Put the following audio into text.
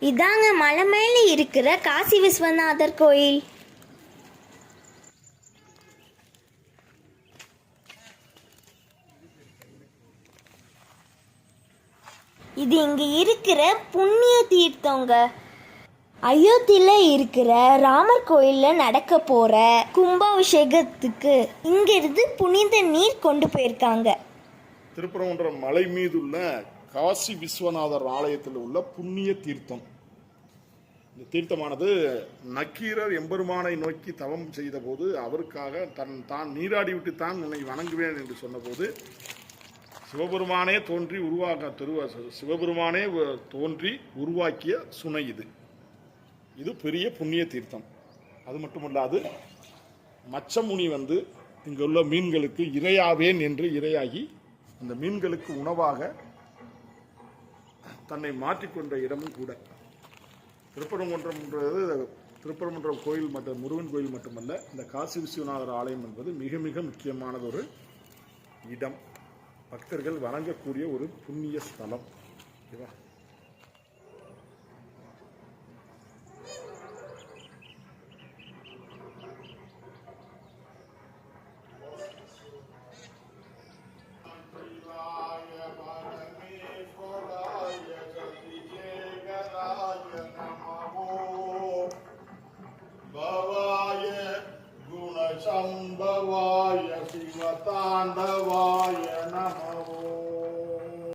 இதாங்க மலை மேலே இருக்கிற காசி விஸ்வநாதர் கோயில். இது இங்க இருக்கிற புண்ணிய தீர்த்தங்க. அயோத்தியில இருக்கிற ராமர் கோயில்ல நடக்க போற கும்பாபிஷேகத்துக்கு இங்கிருந்து புனித நீர் கொண்டு போயிருக்காங்க. திருப்பரங்குன்ற மலை மீதுள்ள காசி விஸ்வநாதர் ஆலயத்தில் உள்ள புண்ணிய தீர்த்தம். இந்த தீர்த்தமானது நக்கீரர் எம்பெருமானை நோக்கி தவம் செய்தபோது அவருக்காக தன் தான் நீராடி விட்டு தான் உன்னை வணங்குவேன் என்று சொன்னபோது சிவபெருமானே தோன்றி உருவாக்க திருவா சிவபெருமானே தோன்றி உருவாக்கிய சுனை இது. இது பெரிய புண்ணிய தீர்த்தம். அது மட்டுமல்லாது மச்சமுனி வந்து இங்குள்ள மீன்களுக்கு இரையாவேன் என்று இரையாகி அந்த மீன்களுக்கு உணவாக தன்னை மாற்றிக்கொண்ட இடமும் கூட. திருப்பரங்குன்றம்ன்றது திருப்பரங்குன்றம் கோயில் மற்றும் முருகன் கோயில் மட்டுமல்ல இந்த காசி விஸ்வநாதர் ஆலயம் என்பது மிக மிக முக்கியமானதொரு இடம். பக்தர்கள் வணங்கக்கூடிய ஒரு புண்ணிய ஸ்தலம். ஓகேவா? भवाय गुणसम्भवाय शिवताण्डवाय